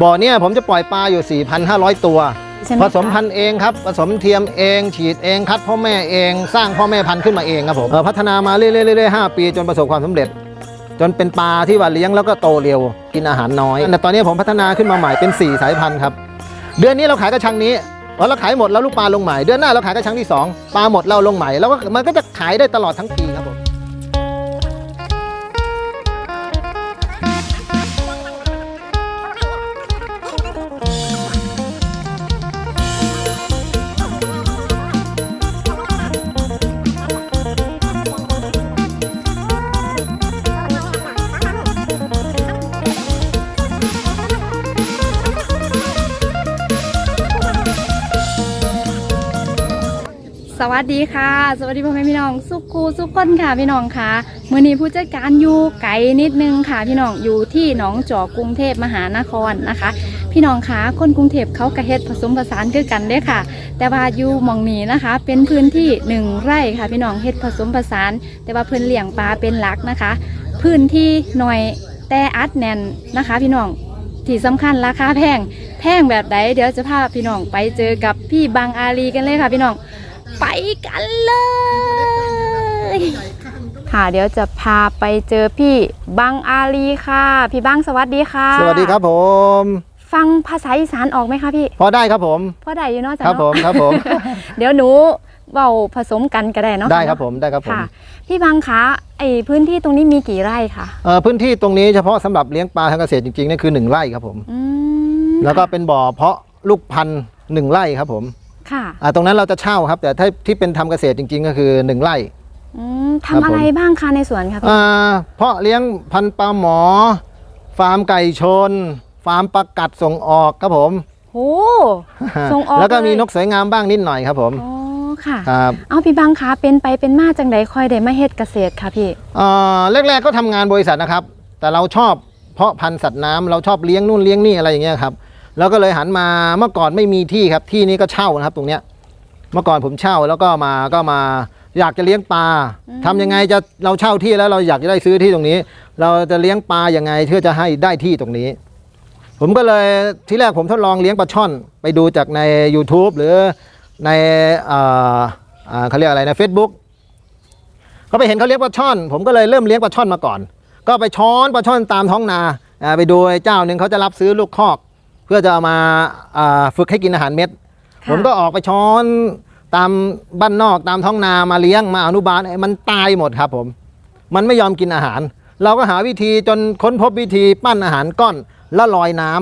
บ่อเนี่ยผมจะปล่อยปลาอยู่ 4,500 ตัว ใช่ไหมผคะสมพันธุ์เองครับผสมเทียมเอง ฉีดเองคัดพ่อแม่เองสร้างพ่อแม่พันธุ์ขึ้นมาเองครับผมเอ่อพัฒนามาเรื่อยๆเรื่อยๆห้าปีจนประสบความสำเร็จ จนเป็นปลาที่ว่าเลี้ยงแล้วก็โตเร็วกินอาหารน้อยแต่ตอนนี้ผมพัฒนาขึ้นมาใหม่เป็น 4 สายพันธุ์ครับเดือนนี้เราขายกระชังนี้พอเราขายหมดแล้วลูกปลาลงใหม่เดือนหน้าเราขายกระชังที่2ปลาหมดเราลงใหม่แล้วก็มันก็จะขายได้ตลอดทั้งปีครับผม สวัสดีค่ะ สวัสดีพ่อแม่พี่น้องสุขคูสุขคนค่ะพี่น้องค่ะมือนี้ผู้จัดการอยู่ไกลนิดนึงค่ะ พี่น้องอยู่ที่หนองจอกกรุงเทพมหานครนะคะ พี่น้องคะคนกรุงเทพเขากระเฮ็ดผสมผสานคือกันเด้ค่ะ แต่ว่าอยู่มองนี้นะคะ เป็นพื้นที่หนึ่งไร่ค่ะ พี่น้องเฮ็ดผสมผสาน แต่ว่าเพิ่นเลี้ยงปลาเป็นหลักนะคะ พื้นที่หน่อยแต่อัดแน่นนะคะ พี่น้องที่สำคัญราคาแพงแพงแบบใดเดี๋ยวจะพาพี่น้องไปเจอกับพี่บางอาลีกันเลยค่ะพี่น้อง ไปกันเลย ค่ะเดี๋ยวจะพาไปเจอพี่บังอาลีค่ะ พี่บังสวัสดีค่ะ สวัสดีครับผม ฟังภาษาอีสานออกไหมคะพี่ พอได้ครับผมพ่อได้อยู่เนาะจ๊ะครับเนาะผมครับผม เดี๋ยวหนูเบาผสมกันก็ได้เนาะได้ครับผมได้ครับผม ค่ะพี่บังคะไอพื้นที่ตรงนี้มีกี่ไร่คะเอ่อพื้นที่ตรงนี้เฉพาะสำหรับเลี้ยงปลาทางเกษตรจริงๆนี่คือ 1 ไร่ครับผม อืมแล้วก็เป็นบ่อเพาะลูกพันธุ์หนึ่งไร่ครับผม ค่ะอ่าตรงนั้นเราจะเช่าครับ แต่ถ้าที่เป็นทำเกษตรจริง ๆ ก็คือ1ไร่อืมครับทำอะไรผมบ้างคะในสวนคะพี่อ่าเพาะเลี้ยงพันธุ์ปลาหมอ ฟาร์มไก่ชน ฟาร์มปลากัดส่งออกครับผมโอ้ส่งออกแล้วก็มีเลยนกสวยงามบ้างนิดหน่อยครับผมอ๋อค่ะครับเอาพี่บังคะเป็นไปเป็นมาจังใดค่อยได้มาเฮ็ดเกษตรค่ะพี่เอ่อแรกๆก็ทำงานบริษัทนะครับ แต่เราชอบเพาะพันธุ์สัตว์น้ำเราชอบเลี้ยงนู่นเลี้ยงนี่อะไรอย่างเงี้ยครับ แล้วก็เลยหันมาเมื่อก่อนไม่มีที่ครับที่นี้ก็เช่านะครับ ตรงเนี้ยเมื่อก่อนผมเช่าแล้วก็มาก็มาอยากจะเลี้ยงปลาอืมทำยังไงจะเราเช่าที่แล้วเราอยากจะได้ซื้อที่ตรงนี้ เราจะเลี้ยงปลาอย่างไงเพื่อจะให้ได้ที่ตรงนี้ ผมก็เลยที่แรกผมทดลองเลี้ยงปลาช่อน ไปดูจากใน YouTube หรือในเอ่ออ่าเขาเรียกอะไรนะ Facebook ก็ไปเห็นเขาเลี้ยงปลาช่อน ผมก็เลยเริ่มเลี้ยงปลาช่อนมาก่อน ก็ไปช้อนปลาช่อนตามท้องนาอ่าไปดูไอ้เจ้าหนึ่งเขาจะรับซื้อลูกคอก เพื่อจะเอามาอ่าฝึกให้กินอาหารเม็ดค่ะผมก็ออกไปช้อนตามบ้านนอกตามท้องนามาเลี้ยงมาอนุบาลไอ้มันตายหมดครับผม มันไม่ยอมกินอาหาร เราก็หาวิธีจนค้นพบวิธีปั้นอาหารก้อนแล้วลอยน้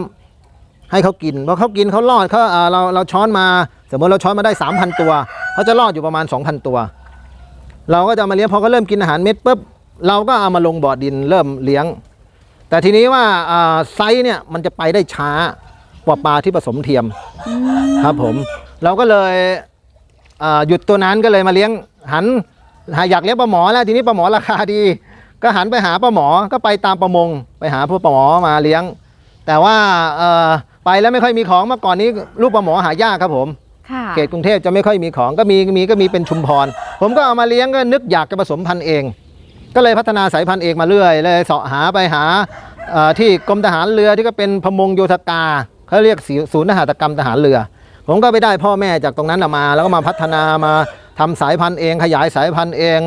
ำให้เขากินพอเขากินเขารอดเขาอ่าเราเราช้อนมา สมมติเราช้อนมาได้ 3,000 ตัวเขาจะรอดอยู่ประมาณ 2,000 ตัว เราก็จะเอามาเลี้ยงพอเขาเริ่มกินอาหารเม็ดปุ๊บเราก็เอามาลงบ่อดินเริ่มเลี้ยง แต่ทีนี้ว่าอ่าไซส์เนี่ยมันจะไปได้ช้าก ว่าปลาที่ผสมเทียมอืมครับผม เราก็เลยอ่าหยุดตัวนั้นก็เลยมาเลี้ยงหันหาอยากเลี้ยงปลาหมอแล้วทีนี้ปลาหมอราคาดี ก็หันไปหาปลาหมอก็ไปตามประมง ไปหาพวกปลาหมอมาเลี้ยง แต่ว่าเอ่อไปแล้วไม่ค่อยมีของเมื่อก่อนนี้ลูกปลาหมอหายากครับผมค่ะเขตกรุงเทพจะไม่ค่อยมีของก็มีมีก็มีเป็นชุมพร ผมก็เอามาเลี้ยงก็นึกอยากจะผสมพันธุ์เอง ก็เลยพัฒนาสายพันธุ์เองมาเรื่อยเลยเสาะหาไปหาเอ่อที่กรมทหารเรือที่ก็เป็นพมงโยธกา เขาเรียกศูนย์ทหารกรรมทหารเรือ ผมก็ไปได้พ่อแม่จากตรงนั้นน่ะมา แล้วก็มาพัฒนามาทำสายพันธุ์เอง ขยายสายพันธุ์เอง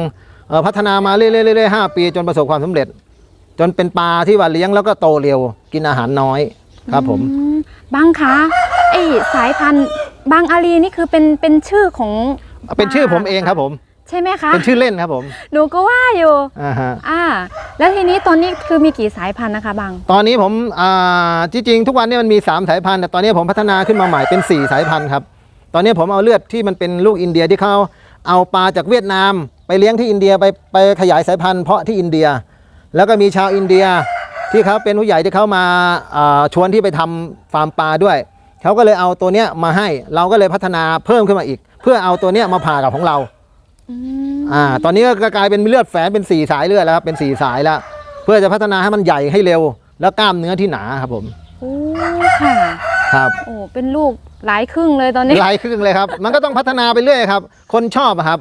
เอ่อพัฒนามาเรื่อยๆเรื่อยๆห้าปีจนประสบความสำเร็จ จนเป็นปลาที่ว่าเลี้ยงแล้วก็โตเร็วกินอาหารน้อยครับผมอืมบางคะไอสายพันธุ์บางอาลีนี่คือเป็นเป็นชื่อของเป็นชื่อผมเองครับผมใช่ไหมคะ เป็นชื่อเล่นครับผม หนูก็ว่าอยู่อ่าฮะอ่า แล้วทีนี้ตอนนี้คือมีกี่สายพันธุ์นะคะบาง ตอนนี้ผมอ่าที่จริงทุกวันนี้มันมี 3 สายพันธุ์แต่ตอนนี้ผมพัฒนาขึ้นมาใหม่เป็น 4 สายพันธุ์ครับ ตอนนี้ผมเอาเลือดที่มันเป็นลูกอินเดียที่เขาเอาปลาจากเวียดนาม ไปเลี้ยงที่อินเดียไปไปขยายสายพันธุ์เพาะที่อินเดีย แล้วก็มีชาวอินเดียที่เขาเป็นผู้ใหญ่ที่เขามาอ่าชวนที่ไปทำฟาร์มปลาด้วยเขาก็เลยเอาตัวเนี้ยมาให้เราก็เลยพัฒนาเพิ่มขึ้นมาอีก เพื่อเอาตัวเนี้ยมาผ่ากับของเรา อืมอ่า ตอนนี้ก็กลายเป็นเลือดแฝงเป็นสี่สายเลือดแล้วครับเป็นสี่สายแล้ว เพื่อจะพัฒนาให้มันใหญ่ให้เร็ว แล้วกล้ามเนื้อที่หนาครับผมโอ้ค่ะครับโอ้เป็นลูกหลายครึ่งเลยตอนนี้หลายครึ่งเลยครับ มันก็ต้องพัฒนาไปเรื่อยครับ คนชอบอะครับ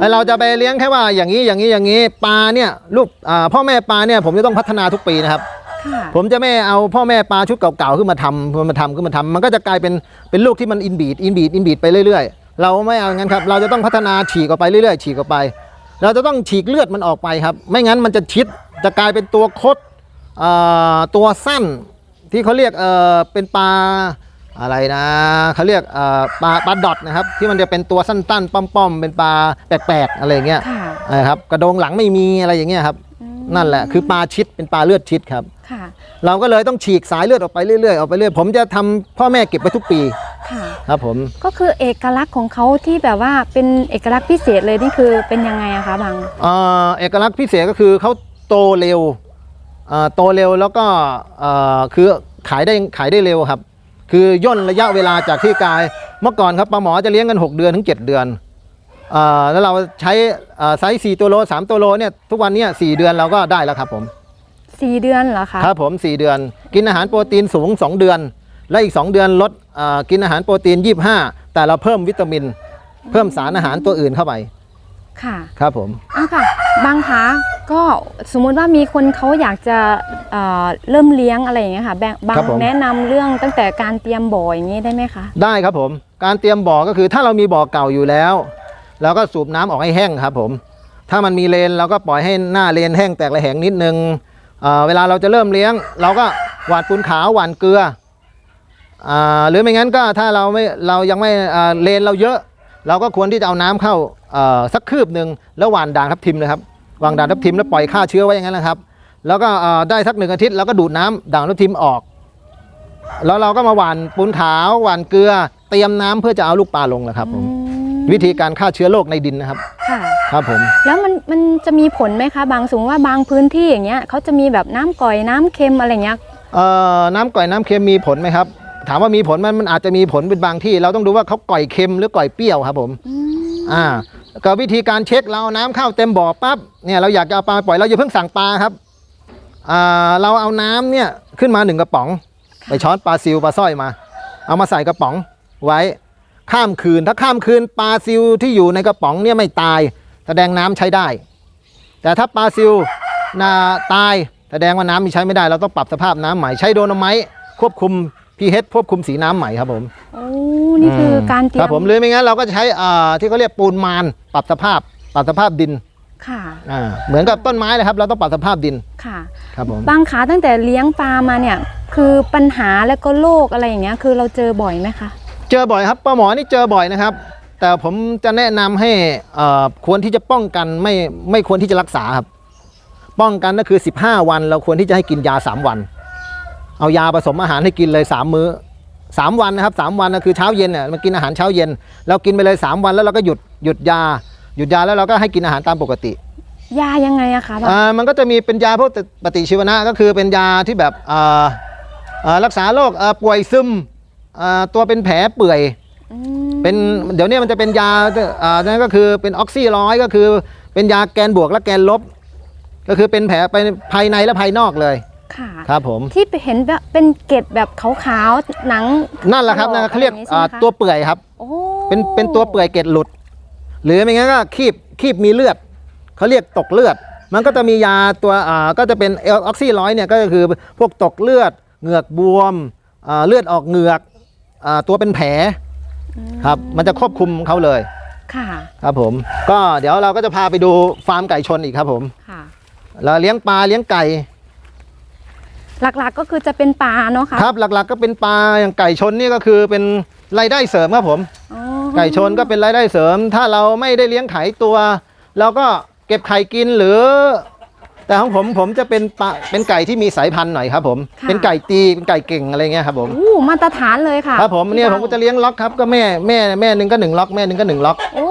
แล้วเราจะไปเลี้ยงแค่ว่าอย่างนี้อย่างนี้อย่างนี้ปลาเนี่ยลูกอ่าพ่อแม่ปลาเนี่ยผมจะต้องพัฒนาทุกปีนะครับค่ะผมจะไม่เอาพ่อแม่ปลาชุดเก่าๆขึ้นมาทำขึ้นมาทำขึ้นมาทำมันก็จะกลายเป็นเป็นลูกที่มันอินบีดอินบีดอินบีดไปเรื่อยๆ เราไม่เอาอย่างนั้นครับเราจะต้องพัฒนาฉีกออกไปเรื่อยๆฉีกออกไป เราจะต้องฉีกเลือดมันออกไปครับ ไม่งั้นมันจะชิดจะกลายเป็นตัวคดเอ่อตัวสั้นที่เขาเรียกเออเป็นปลาอะไรนะเขาเรียกเอ่อปลาปลาดอทนะครับ ที่มันจะเป็นตัวสั้นๆป้อมๆเป็นปลาแปลกๆอะไรอย่างเงี้ยค่ะนะครับกระโดงหลังไม่มีอะไรอย่างเงี้ยครับอืมนั่นแหละคือปลาชิดเป็นปลาเลือดชิดครับค่ะเราก็เลยต้องฉีกสายเลือดออกไปเรื่อยๆออกไปเรื่อยผมจะทำพ่อแม่เก็บไว้ทุกปี ค่ะ ครับผม ก็คือเอกลักษณ์ของเขาที่แบบว่าเป็นเอกลักษณ์พิเศษเลยนี่คือเป็นยังไงอะคะบางเอ่อเอกลักษณ์พิเศษก็คือเขาโตเร็วเอ่อโตเร็วแล้วก็เอ่อคือขายได้ขายได้เร็วครับ คือย่นระยะเวลาจากที่กาย เมื่อก่อนครับปลาหมอจะเลี้ยงกัน 6 เดือนถึง 7 เดือนเอ่อแล้วเราใช้เอ่อไซส์4ตัวโล3ตัวโลเนี่ยทุกวันเนี้4เดือนเราก็ได้แล้วครับผม สี่เดือนเหรอคะ ครับผม 4 เดือน กินอาหารโปรตีนสูง 2 เดือน และอีก 2 เดือนลดเอ่อกินอาหารโปรตีน 25 แต่เราเพิ่มวิตามิน เพิ่มสารอาหารตัวอื่นเข้าไป ค่ะ ครับผมอะค่ะบางคะก็สมมุติว่ามีคนเขาอยากจะเอ่อเริ่มเลี้ยงอะไรอย่างเงี้ยค่ะแบงบางแนะนำเรื่องตั้งแต่การเตรียมบ่ออย่างงี้ได้ไหมคะได้ครับผม การเตรียมบ่อก็คือถ้าเรามีบ่อเก่าอยู่แล้วเราก็สูบน้ำออกให้แห้งครับผม ถ้ามันมีเลนเราก็ปล่อยให้หน้าเลนแห้งแตกระแหงนิดนึงเอ่อเวลาเราจะเริ่มเลี้ยง เราก็หว่านปูนขาวหว่านเกลืออ่า หรือไม่งั้นก็ถ้าเราไม่เรายังไม่อ่าเลนเราเยอะ เราก็ควรที่จะเอาน้ำเข้าเอ่อสักคืบหนึ่งแล้วหว่านด่างทับทิมเลยครับวางด่างทับทิมแล้วปล่อยฆ่าเชื้อไว้อย่างนั้นนะครับ แล้วก็เอ่อได้สักหนึ่งอาทิตย์เราก็ดูดน้ำด่างทับทิมออก แล้วเราก็มาหว่านปูนขาวหว่านเกลือเตรียมน้ำเพื่อจะเอาลูกปลาลงนะครับผมอืมวิธีการฆ่าเชื้อโรคในดินนะครับ ค่ะ ครับผม แล้วมันมันจะมีผลไหมคะ บางสมมติว่าบางพื้นที่อย่างเงี้ยเขาจะมีแบบน้ำก่อยน้ำเค็มอะไรเงี้ยเอ่อน้ำก่อยน้ำเค็มมีผลไหมครับ ถามว่ามีผลมันมันอาจจะมีผลเป็นบางที่ เราต้องดูว่าเขาก่อยเค็มหรือก่อยเปรี้ยวครับผมอืมอ่าก็วิธีการเช็คเราเอาน้ำเข้าเต็มบ่อปั๊บเนี่ยเราอยากจะเอาปลาปล่อยเราอย่าเพิ่งสั่งปลาครับอ่าเราเอาน้ำเนี่ยขึ้นมาหนึ่งกระป๋อง ไปช้อนปลาซิวปลาสร้อยมา เอามาใส่กระป๋องไว้ข้ามคืนถ้าข้ามคืนปลาซิวที่อยู่ในกระป๋องเนี่ยไม่ตาย แสดงน้ำใช้ได้ แต่ถ้าปลาซิวนาตายแสดงว่าน้ำมีใช้ไม่ได้ เราต้องปรับสภาพน้ำใหม่ใช้โดนไม้ควบคุม pH ควบคุมสีน้ำใหม่ครับผมโอ้นี่คือการเตรียครัมบผมหรือไม่งั้นเราก็จะใช้อ่าที่เขาเรียกปูนมานปรับสภาพ ปรับสภาพดินค่ะอ่าเหมือนกับต้นไม้เลยครับ เราต้องปรับสภาพดินค่ะ ครับผม บางขาตั้งแต่เลี้ยงปลามาเนี่ย คือปัญหาแล้วก็โรคอะไรอย่างเงี้ย คือเราเจอบ่อยไหมคะ เจอบ่อยครับปลาหมอนี่เจอบ่อยนะครับ แต่ผมจะแนะนำให้เอ่อควรที่จะป้องกันไม่ไม่ควรที่จะรักษาครับ ป้องกันก็คือ 15 วัน เราควรที่จะให้กินยา 3 วัน เอายาผสมอาหารให้กินเลย3มื้อ3วันนะครับ3วันก็คือเช้าเย็นเนี่ยมันกินอาหารเช้าเย็น เรากินไปเลย3วันแล้วเราก็หยุดหยุดยา หยุดยาแล้วเราก็ให้กินอาหารตามปกติ ยายังไงอะคะบางอ่ามันก็จะมีเป็นยาพวกปฏิชีวนะก็คือเป็นยาที่แบบอ่าอ่ารักษาโรคอ่าป่วยซึมอ่าตัวเป็นแผลเปื่อย อืมเป็นเดี๋ยวนี้มันจะเป็นยาอ่านั่นก็คือเป็นออกซิร้อยก็คือเป็นยาแกนบวกและแกนลบ ก็คือเป็นแผลไปภายในและภายนอกเลย ค่ะ ครับผมที่เห็นแบบเป็นเกล็ดแบบขาวๆหนังนั่นแหละครับนั่นเขาเรียกอะไรอย่างนี้ใช่ไหมอ่าคะตัวเปื่อยครับโอ้เป็นเป็นตัวเปื่อยเกล็ดหลุด หรือไม่งั้นก็คีบคีบมีเลือดเขาเรียกตกเลือด มันก็จะมียาตัวอ่าก็จะเป็นเอออกซิร้อยเนี่ยก็คือพวกตกเลือดเหงือกบวมอ่าเลือดออกเหงือกอ่าตัวเป็นแผลครับมันจะควบคุมเขาเลยค่ะครับผม ก็เดี๋ยวเราก็จะพาไปดูฟาร์มไก่ชนอีกครับผมค่ะเราเลี้ยงปลาเลี้ยงไก่ หลักๆก็คือจะเป็นปลาเนาะค่ะครับหลักๆก็เป็นปลาอย่างไก่ชนนี่ก็คือเป็นรายได้เสริมครับผมอ๋อไก่ชนก็เป็นรายได้เสริม ถ้าเราไม่ได้เลี้ยงไข่ตัว เราก็เก็บไข่กินหรือ แต่ของผมผมจะเป็นปลาเป็นไก่ที่มีสายพันธุ์หน่อยครับ ผม เป็นไก่ตีเป็นไก่เก่งอะไรเงี้ยครับผมอู้มาตรฐานเลยค่ะครับผมเนี่ยผมก็จะเลี้ยงล็อกครับก็แม่แม่แม่หนึ่งก็หนึ่งล็อกแม่หนึ่งก็หนึ่งล็อกโอ้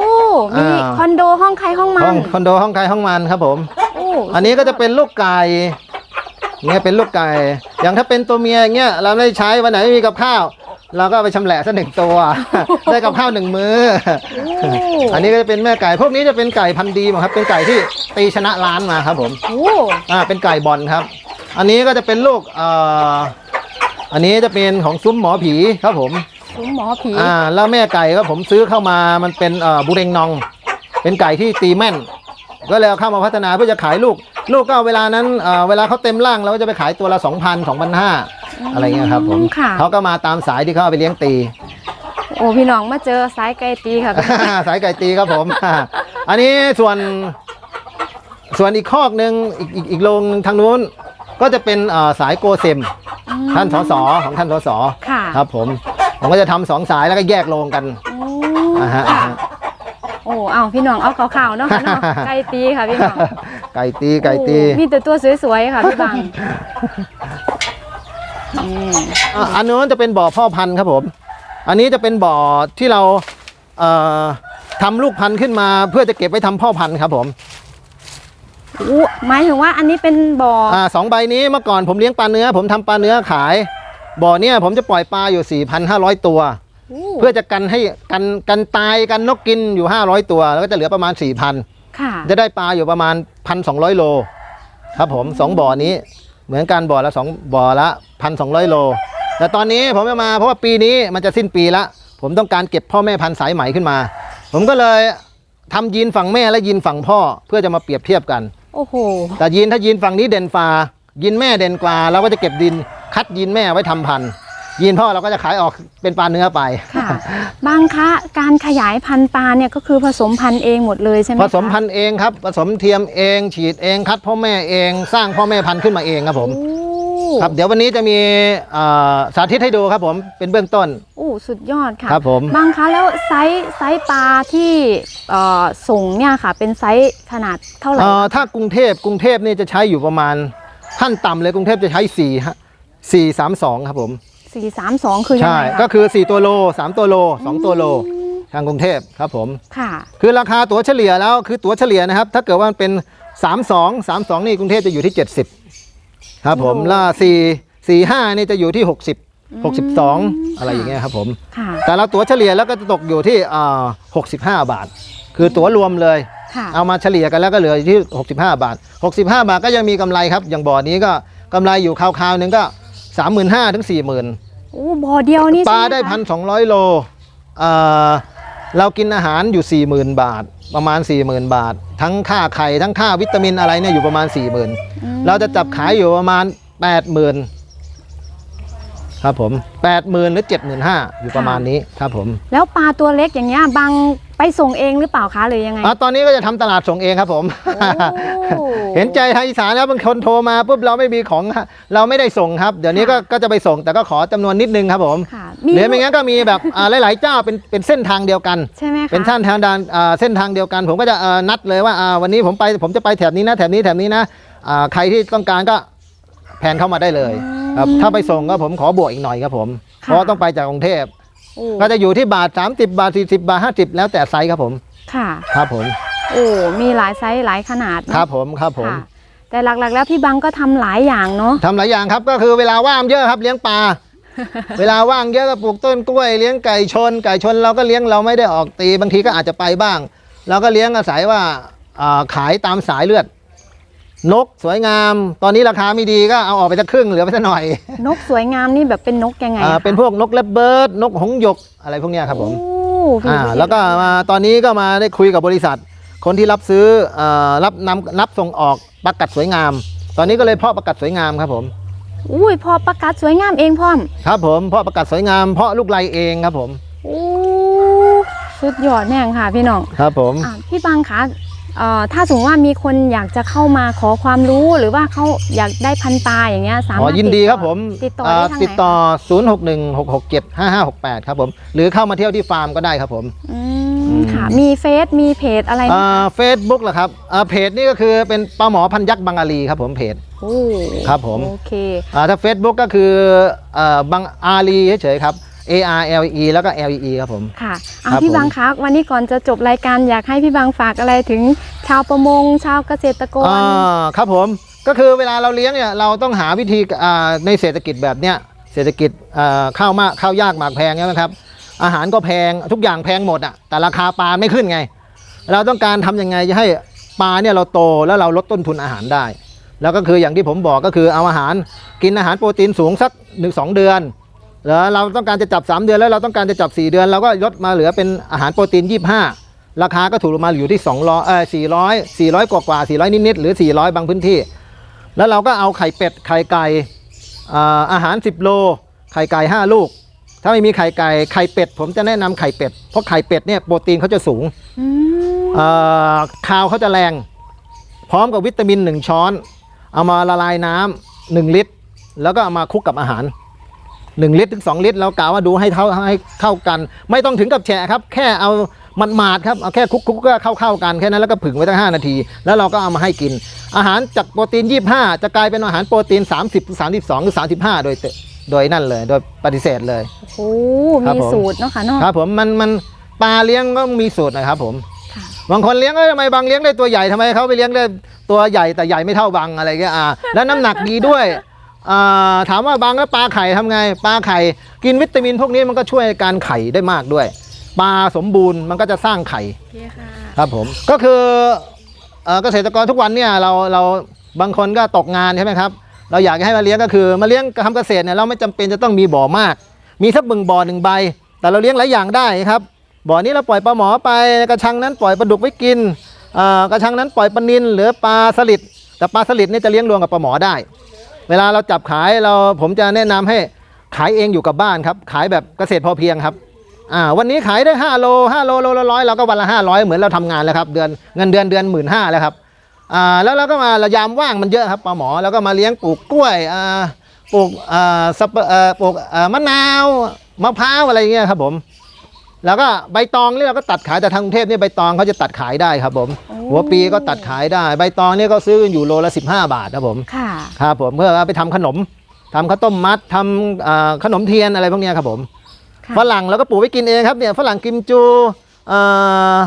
มีอ่าคอนโดห้องใครห้องมัห้อนงคอนโดห้องใครห้องมันครับผมโอ้อันนี้ก็จะเป็นลูกไก่ เนี่ยเป็นลูกไก่ อย่างถ้าเป็นตัวเมียอย่างเงี้ยเราไม่ได้ใช้วันไหนไม่มีกับข้าว เราก็เอาไปชำแหละสักหนึ่งตัว ได้กับข้าวหนึ่งมื้อโอ้อันนี้ก็จะเป็นแม่ไก่ พวกนี้จะเป็นไก่พันธุ์ดีหมดครับ เป็นไก่ที่ตีชนะล้านมาครับผมโอ้อ่าเป็นไก่บอลครับ อันนี้ก็จะเป็นลูกเอ่ออันนี้จะเป็นของซุ้มหมอผีครับผม ซุ้มหมอผีอ่าแล้วแม่ไก่ก็ผมซื้อเข้ามามันเป็นเอ่อบุเรงนอง เป็นไก่ที่ตีแม่น ก็เลยเอาเข้ามาพัฒนาเพื่อจะขายลูก ลูกก็เวลานั้นเอ่อเวลาเขาเต็มร่างเราก็จะไปขายตัวละ2,000 2,500อะไรเงี้ยครับผมค่ะ เขาก็มาตามสายที่เขาเอาไปเลี้ยงตี โอ้พี่น้องมาเจอสายไก่ตีค่ะพี่น้องสายไก่ตีครับผม อันนี้ส่วนส่วนอีกคอกหนึ่งอีกอีกอีกโรงทางนู้น ก็จะเป็นเอ่อสายโกเซมอืม ท่านสสของท่านสสค่ะ ครับผมผมก็จะทำสองสายแล้วก็แยกโรงกันโอ้อ่าฮะค่ะโอ้เอาพี่น้องเอาข่าวๆเนาะค่ะเนาะไก่ตีค่ะพี่น้อง ไก่ตีไก่ตีโอ้มีแต่ตัวสวยๆค่ะพี่บังอืมอะอันนู้นจะเป็นบ่อพ่อพันธุ์ครับผม อันนี้จะเป็นบ่อที่เราเอ่อทำลูกพันธุ์ขึ้นมา เพื่อจะเก็บไว้ทำพ่อพันธุ์ครับผมอู้หมายถึงว่าอันนี้เป็นบ่อออ่าสองใบนี้เมื่อก่อนผมเลี้ยงปลาเนื้อ ผมทำปลาเนื้อขาย บ่อเนี่ยผมจะปล่อยปลาอยู่ 4,500 ตัวอู้ เพื่อจะกันให้กันกันตายกันนกกินอยู่ 500 ตัว แล้วก็จะเหลือประมาณ 4,000ค่ะจะได้ปลาอยู่ประมาณ 1,200 โล ครับผมสองบ่อนี้เหมือนกันบ่อละสองบ่อละ 1,200 โล แต่ตอนนี้ผมจะมาเพราะว่าปีนี้มันจะสิ้นปีละ ผมต้องการเก็บพ่อแม่พันธุ์สายไหมขึ้นมา ผมก็เลยทำยีนฝั่งแม่และยีนฝั่งพ่อเพื่อจะมาเปรียบเทียบกัน โอ้โห แต่ยีนถ้ายีนฝั่งนี้เด่นฟ้ายีนแม่เด่นกว่าเราก็จะเก็บดินคัดยีนแม่ไว้ทำพันธุ์ ยีนพ่อเราก็จะขายออกเป็นปลาเนื้อไปค่ะ บางคะการขยายพันธุ์ปลาเนี่ยก็คือผสมพันธุ์เองหมดเลยใช่ไหมผคะสมพันธุ์เองครับ ผสมเทียมเอง ฉีดเองคัดพ่อแม่เองสร้างพ่อแม่พันธุ์ขึ้นมาเองครับผมโอ้ครับเดี๋ยววันนี้จะมีเอ่อสาธิตให้ดูครับผมเป็นเบื้องต้นโอ้สุดยอดค่ะครับผมบางคะแล้วไซส์ไซส์ปลาที่เอ่อส่งเนี่ยค่ะ เป็นไซส์ขนาดเท่าไหร่เอ่อถ้ากรุงเทพกรุงเทพนี่จะใช้อยู่ประมาณขั้นต่ำเลยกรุงเทพจะใช้4ฮะ432 ครับผม สี่สามสองคือยังใช่ไงคะก็คือ 4 ตัวโล 3 ตัวโล 2 ตัวโล ทางกรุงเทพครับผม ค่ะ คือราคาตั๋วเฉลี่ยแล้วคือตั๋วเฉลี่ยนะครับ ถ้าเกิดว่ามันเป็น 32 32 นี่กรุงเทพจะอยู่ที่ 70 ครับผมโอ้ แล่า4 4 5 นี่จะอยู่ที่ 60 62 อะไรอย่างเงี้ยครับผม ค่ะ แต่เราตั๋วเฉลี่ยแล้วก็จะตกอยู่ที่อ่า65 บาท คือตั๋วรวมเลย ค่ะ เอามาเฉลี่ยกันแล้วก็เหลืออยู่ที่ 65 บาท 65 บาทก็ยังมีกำไรครับ อย่างบ่อนี้ก็กำไรอยู่คราวๆหนึ่งก็ 35,000ถึง40,000โอ้บ่อเดียวนี่ปลาใช่หมได้คะพันสองร้อยโลเอ่อเรากินอาหารอยู่40,000บาท ประมาณ40,000บาท ทั้งค่าไข่ทั้งค่าวิตามินอะไรเนี่ยอยู่ประมาณ40,000อืมเราจะจับขายอยู่ประมาณ80,000ครับผม80,000หรือ75,000อยู่ประมาณนี้ครับผม แล้วปลาตัวเล็กอย่างเงี้ยบางไปส่งเองหรือเปล่าคะหรือยังไงอะตอนนี้ก็จะทำตลาดส่งเองครับผมโอ้ เห็นใจทางอีสานแล้วบางคนโทรมาปุ๊บเราไม่มีของเราไม่ได้ส่งครับ เดี๋ยวนี้ก็ก็จะไปส่งแต่ก็ขอจำนวนนิดนึงครับผมค่ะหรือไม่งั้นก็มีแบบอ่าหลาย ๆ เจ้าเป็นเป็นเส้นทางเดียวกันใช่ไหมคะเป็นเส้นทางดานอ่าเส้นทางเดียวกัน ผมก็จะเอ่อนัดเลยว่าอ่าวันนี้ผมไปผมจะไปแถบนี้นะแถบนี้แถบนี้นะอ่าใครที่ต้องการก็แผนเข้ามาได้เลยครับถ้าไปส่งก็ผมขอบวกอีกหน่อยครับผม เพราะว่าต้องไปจากกรุงเทพโอ้ก็จะอยู่ที่บาท 30 บาท 40 บาท 50 แล้วแต่ไซส์ครับผม ค่ะ ครับผม โอ้มีหลายไซส์หลายขนาดเนอะครับผมครับผมค่ะแต่หลักๆ แล้วพี่บังก็ทำหลายอย่างเนาะทำหลายอย่างครับก็คือเวลาว่างเยอะครับเลี้ยงปลาเวลาว่างเยอะก็ปลูกต้นกล้วยเลี้ยงไก่ชน ไก่ชนเราก็เลี้ยงเราไม่ได้ออกตีบางทีก็อาจจะไปบ้างเราก็เลี้ยงอาศัยว่าอ่าขายตามสายเลือด นกสวยงาม ตอนนี้ราคาไม่ดีก็เอาออกไปสักครึ่งเหลือไปสักหน่อย นกสวยงามนี่แบบเป็นนกยังไงอ่าอะคะเป็นพวกนกเลบเบิร์ดนกหงส์หยกอะไรพวกเนี้ยครับผมโอ้พี่อ่าพี่แล้วก็มาตอนนี้ก็มาได้คุยกับบริษัท คนที่รับซื้ออ่ารับนำรับส่งออกประกัดสวยงาม ตอนนี้ก็เลยเพาะประกัดสวยงามครับผมอุ้ยพอประกาศสวยงามเองพ่อม ครับผมเพาะประกัดสวยงามเพาะลูกไรเองครับผมโอ้สุดยอดแน่งค่ะพี่น้องครับผมอะพี่บังคะเอ่อ ถ้าสมมติว่ามีคนอยากจะเข้ามาขอความรู้หรือว่าเขาอยากได้พันปลาอย่างเงี้ยสาอ๋อมารถยินดีครับผมติดต่ออ่าได้ทางไหนติดต่อ0 6 1 6 6 7 5 5 6 8ครับผม หรือเข้ามาเที่ยวที่ฟาร์มก็ได้ครับผมอือืมมค่ะมีเฟซมีเพจอะไรไหมเฟซบุ๊กเหรอครับอ่าเพจนี่ก็คือเป็นปลาหมอพันยักษ์บางอาลีครับผมเพจโอ้ครับผมโอเคอ่าถ้า Facebook ก็คือเอ่อบางอาลีเฉยๆครับ A R L E แล้วก็ L E E ครับผมค่ะเอาครับพี่ผมบังคะวันนี้ก่อนจะจบรายการอยากให้พี่บังฝากอะไรถึงชาวประมง ชาวเกษตรกรอ่าครับผมก็คือเวลาเราเลี้ยงเนี่ยเราต้องหาวิธีอ่าในเศรษฐกิจแบบเนี้ยเศรษฐกิจอ่าข้าวมากข้าวยากหมากแพงใช่ไหมครับ อาหารก็แพงทุกอย่างแพงหมดอะแต่ราคาปลาไม่ขึ้นไง เราต้องการทำยังไงจะให้ปลาเนี่ยเราโตแล้วเราลดต้นทุนอาหารได้ แล้วก็คืออย่างที่ผมบอกก็คือเอาอาหารกินอาหารโปรตีนสูงสักหนึ่งสองเดือน แล้วเราต้องการจะจับ 3 เดือนแล้วเราต้องการจะจับ 4 เดือน เราก็ลดมาเหลือเป็นอาหารโปรตีน 25 ราคาก็ถูกลงมาอยู่ที่200เออ400 400 กว่ากว่า400 นิดๆหรือ 400 บางพื้นที่ แล้วเราก็เอาไข่เป็ดไข่ไก่อ่าอาหาร 10 โล ไข่ไก่ 5 ลูก ถ้าไม่มีไข่ไก่ไข่เป็ด ผมจะแนะนำไข่เป็ด เพราะไข่เป็ดเนี่ยโปรตีนเขาจะสูงอืมเอ่อคาวเขาจะแรง พร้อมกับวิตามิน 1 ช้อน เอามาละลายน้ำหนึ่งลิตร แล้วก็เอามาคลุกกับอาหาร 1ลิตรถึง2ลิตรแล้วกะว่าดูให้เท่าให้เข้ากัน ไม่ต้องถึงกับแฉะครับ แค่เอามันมาดๆครับเอาแค่คลุกๆก็เข้าเข้าๆกันแค่นั้นแล้วก็ผึ่งไว้ตั้ง5นาที แล้วเราก็เอามาให้กิน อาหารจากโปรตีน 25 จะกลายเป็นอาหารโปรตีน 30หรือ32 หรือ 35 โดยเตโดยนั่นเลย โดยปฏิเสธเลยโอ้ครับมีผมสูตรเนาะค่ะเนาะครับผมมันมันปลาเลี้ยงก็มีสูตรนะครับผมค่ะบางคนเลี้ยงเอ้ยทำไมบางเลี้ยงได้ตัวใหญ่ทำไมเขาไปเลี้ยงได้ตัวใหญ่แต่ใหญ่ไม่เท่าบางอะไรเงี้ยอ่าแล้วน้ำหนักดีด้วยอ่า ถามว่าบางแล้วปลาไข่ทำไง ปลาไข่ กินวิตามินพวกนี้มันก็ช่วยการไข่ได้มากด้วย ปลาสมบูรณ์มันก็จะสร้างไข่โอเคค่ะครับผมก็คือเอ่อเกษตรกรทุกวันเนี่ยเราเราบางคนก็ตกงานใช่ไหมครับเราอยากจะให้มาเลี้ยงก็คือมาเลี้ยงทำเกษตรเนี่ยเราไม่จำเป็นจะต้องมีบ่อมาก มีสักบึงบ่อหนึ่งใบ แต่เราเลี้ยงหลายอย่างได้ครับบ่อนี้เราปล่อยปลาหมอไปกระชังนั้นปล่อยปลาดุกไว้กินเอ่อกระชังนั้นปล่อยปลานิลหรือปลาสลิดแต่ปลาสลิดเนี่ยจะเลี้ยงรวมกับปลาหมอได้ เวลาเราจับขายเราผมจะแนะนำให้ขายเองอยู่กับบ้านครับ ขายแบบเกษตรพอเพียงครับอ่าวันนี้ขายได้5โล5โลโลละร้อยเราก็วันละ500 เหมือนเราทำงานแล้วครับเดือนเงินเดือนเดือนหมื่นห้าแล้วครับอ่าแล้วเราก็มาระยามว่างมันเยอะครับปลาหมอแล้วก็มาเลี้ยงปลูกกล้วยอ่าปลูกอ่าสับอ่อปลูกอ่ามะนาวมะพร้าวอะไรเงี้ยครับผม แล้วก็ใบตองนี่เราก็ตัดขายแต่ทางกรุงเทพเนี่ยใบตองเขาจะตัดขายได้ครับผมโอ้หัวปีก็ตัดขายได้ ใบตองเนี่ยก็ซื้อกันอยู่โลละ 15 บาทครับผมค่ะครับผมเพื่อเอาไปทำขนมทำข้าวต้มมัดทำอ่าขนมเทียนอะไรพวกเนี้ยครับผมค่ะฝรั่งเราก็ปลูกไว้กินเองครับเนี่ยฝรั่งกิมจูเอ่อ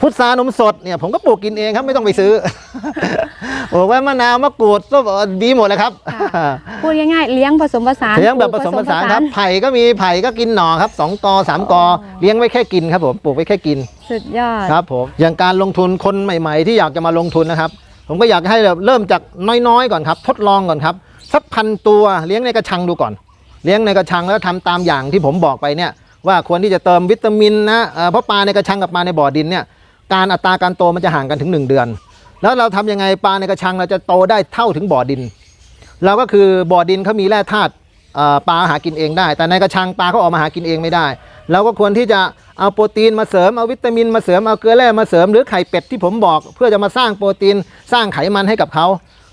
พุทรานมสดเนี่ยผมก็ปลูกกินเองครับไม่ต้องไปซื้อปลูกไว้มะนาวมะกรูดส้มดีหมดเลยครับพูดง่ายๆเลี้ยงผสมผสานเลี้ยงแบบผสมผสานครับไผ่ก็มีไผ่ก็กินหน่อครับสองกอสามกออ๋อเลี้ยงไว้แค่กินครับผมปลูกไว้แค่กินสุดยอดครับผมอย่างการลงทุนคนใหม่ ๆ ที่อยากจะมาลงทุนนะครับ ผมก็อยากให้แบบเริ่มจากน้อยๆก่อนครับ ทดลองก่อนครับสักพันตัวเลี้ยงในกระชังดูก่อน เลี้ยงในกระชังแล้วทำตามอย่างที่ผมบอกไปเนี่ยว่าควรที่จะเติมวิตามินนะเอ่อเพราะปลาในกระชังกับปลาในบ่อดินเนี่ย การอัตราการโตมันจะห่างกันถึง 1 เดือน แล้วเราทำยังไงปลาในกระชังเราจะโตได้เท่าถึงบ่อดิน เราก็คือบ่อดินเขามีแร่ธาตุปลาหากินเองได้ แต่ในกระชังปลาเขาออกมาหากินเองไม่ได้เราก็ควรที่จะเอาโปรตีนมาเสริมเอาวิตามินมาเสริมเอาเกลือแร่มาเสริมหรือไข่เป็ดที่ผมบอก เพื่อจะมาสร้างโปรตีนสร้างไขมันให้กับเขา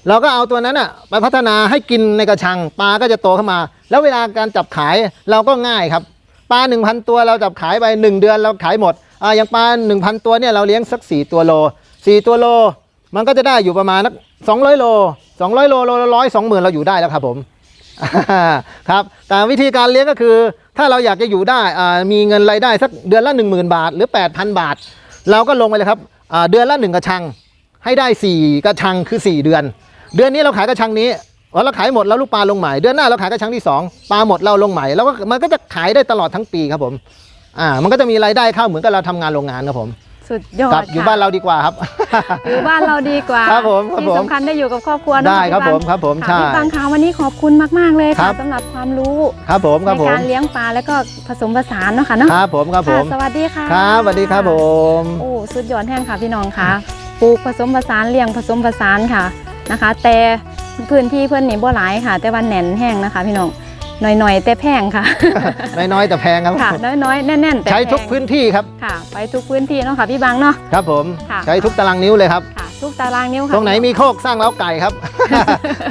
เราก็เอาตัวนั้นอะไปพัฒนาให้กินในกระชังปลาก็จะโตขึ้นมา แล้วเวลาการจับขายเราก็ง่ายครับปลา1,000 ตัวเราจับขายไป 1 เดือนเราขายหมดอ่าอย่างปลา1,000 ตัวเนี่ยเราเลี้ยงสัก 4 ตัวโล 4 ตัวโล มันก็จะได้อยู่ประมาณนัก200 โล 200 โลโลละร้อยสองหมื่นเราอยู่ได้แล้วครับผมครับแต่วิธีการเลี้ยงก็คือ ถ้าเราอยากจะอยู่ได้อ่ามีเงินรายได้สักเดือนละ 10,000 บาท หรือ 8,000 บาท เราก็ลงไปเลยครับอ่าเดือนละ 1 กระชัง ให้ได้ 4 กระชังคือ 4 เดือน เดือนนี้เราขายกระชังนี้พอเราขายหมดแล้วลูกปลาลงใหม่เดือนหน้าเราขายกระชังที่ 2 ปลาหมดเราลงใหม่แล้วก็มันก็จะขายได้ตลอดทั้งปีครับผม อ่ามันก็จะมีรายได้เข้าเหมือนกับเราทำงานโรงงานครับผมสุดยอดครับอยู่ค่ะบ้านเราดีกว่าครับอยู่บ้านเราดีกว่าครับผมครับที่ผมสำคัญได้อยู่กับครอบครัวเนอะได้ครับพี่ผบัมงครับผมค่ะใช่พี่บังคะวันนี้ขอบคุณมาก ๆ เลยครัค่ะบสำหรับความรู้ครับผมคในรับผมการเลี้ยงปลาแล้วก็ผสมผสานเนาะค่ะเนาะครับผมครับผมค่ะสวัสดีค่ะครับสวัสดีครับผมโอ้สุดยอดแห้งค่ะพี่น้องค่ะปลูกผสมผสานเลี้ยงผสมผสานค่ะนะคะ แต่พื้นที่เพื่อนนี่บ่หลายค่ะ แต่ว่าแน่นแห้งนะคะ พี่น้องห น่อยๆ แต่แพงค่ะ น้อยๆแต่แพงครับค่ะน้อยๆแน่นๆแต่ใช้ทุกแพงพื้นที่ครับค่ะ ไปทุกพื้นที่เนาะค่ะพี่บังเนาะครับผมค่ะใช้ทุกตารางนิ้วเลยครับค่ะทุกตารางนิ้วค่ะตรงไหนมีโคกสร้างเล้าไก่ครับ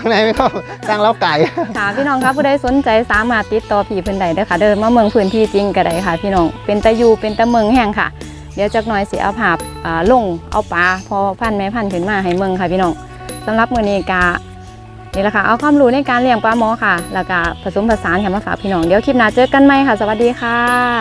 ตรงไหนไม่โคกสร้างเล้าไก่ค่ะพี่น้องครับผู้ใดสนใจสามารถติดต่อพี่เพิ่นได้เด้อค่ะ เดินมาเมืองพื้นที่จริงก็ได้ค่ะ พี่น้องเป็นตะยูเป็นตะเมืองแห้งค่ะเดี๋ยวจักหน่อยสิเอาภาพอ่าลงเอาปลาพอพันธุ์แม่พันธุ์ขึ้นมาให้เมืองค่ะพี่น้องสำหรับมื้อนี้กา นี่แหละค่ะ เอาความรู้ในการเลี้ยงปลาหมอค่ะ แล้วก็ผสมผสานกันมาฝากพี่น้อง เดี๋ยวคลิปหน้าเจอกันใหม่ค่ะ สวัสดีค่ะ